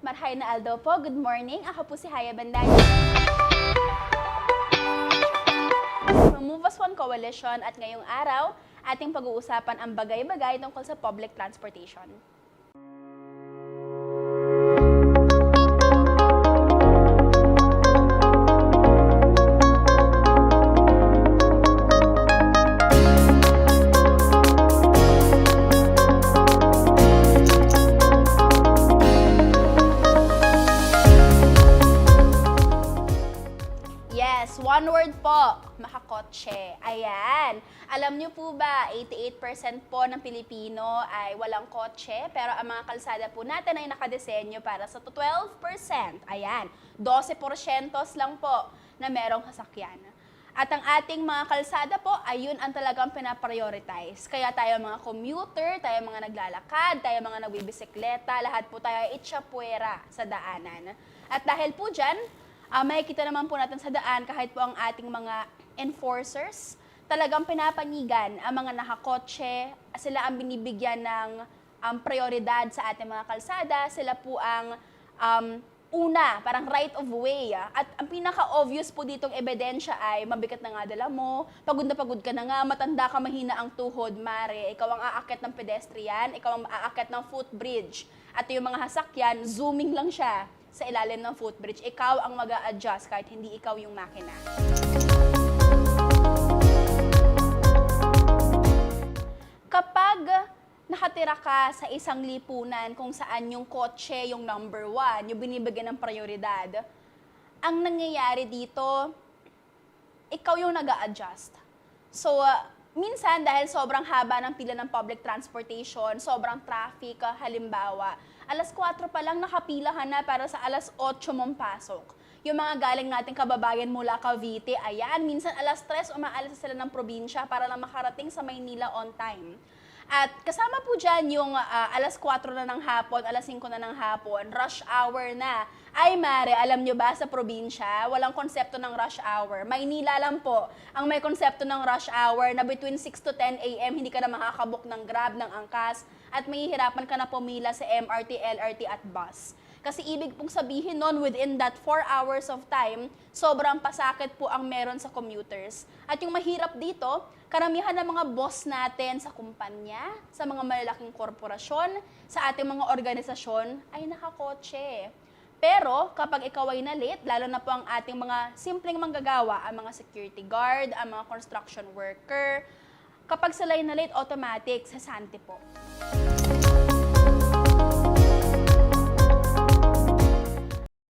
Sakay na Aldo po. Good morning. Ako po si Haya Banday. From Move As One Coalition at ngayong araw, ating pag-uusapan ang bagay-bagay tungkol sa public transportation. One word po, makakotse. Ayan. Alam niyo po ba, 88% po ng Pilipino ay walang kotse, pero ang mga kalsada po natin ay nakadesenyo para sa 12%. Ayan, 12% lang po na merong sasakyan. At ang ating mga kalsada po, ayun ang talagang pinaprioritize. Kaya tayo mga commuter, tayo mga naglalakad, tayo mga nagbibisikleta, lahat po tayo ay itsapuera sa daanan. At dahil po dyan, Ah, makikita naman po natin sa daan kahit po ang ating mga enforcers, talagang pinapanigan ang mga nakakotse, sila ang binibigyan ng um, prioridad sa ating mga kalsada, sila po ang um, una, parang right of way. ah. At ang pinaka-obvious po ditong ebidensya ay mabigat na nga dala mo, pagod na pagod ka na nga, matanda ka, mahina ang tuhod, mare, ikaw ang aakyat ng pedestrian, ikaw ang aakyat ng footbridge. At yung mga hasakyan, zooming lang siya sa ilalim ng footbridge. Ikaw ang mag adjust kahit hindi ikaw yung makina. Kapag nakatira ka sa isang lipunan kung saan yung kotse yung number one, yung binibigyan ng prioridad, ang nangyayari dito, ikaw yung nag adjust So, uh, minsan dahil sobrang haba ng pila ng public transportation, sobrang traffic, uh, halimbawa, alas 4 pa lang nakapila ka na para sa alas 8 mong pasok. Yung mga galing nating kababayan mula Cavite, ayan, minsan alas 3 umaalis sila ng probinsya para lang makarating sa Maynila on time. At kasama po dyan yung ah, alas 4 na ng hapon, alas 5 na ng hapon, rush hour na. Ay mare, alam nyo ba sa probinsya, walang konsepto ng rush hour. Maynila lang po ang may konsepto ng rush hour na between 6 to 10 a.m. hindi ka na makakabok ng grab, ng angkas, at mahihirapan ka na pumila sa MRT, LRT at bus. Kasi ibig pong sabihin nun, within that 4 hours of time, sobrang pasakit po ang meron sa commuters. At yung mahirap dito, karamihan ng mga boss natin sa kumpanya, sa mga malalaking korporasyon, sa ating mga organisasyon, ay nakakotse. Pero kapag ikaw ay na-late, lalo na po ang ating mga simpleng manggagawa, ang mga security guard, ang mga construction worker, kapag sila ay na-late, automatic, sasante po.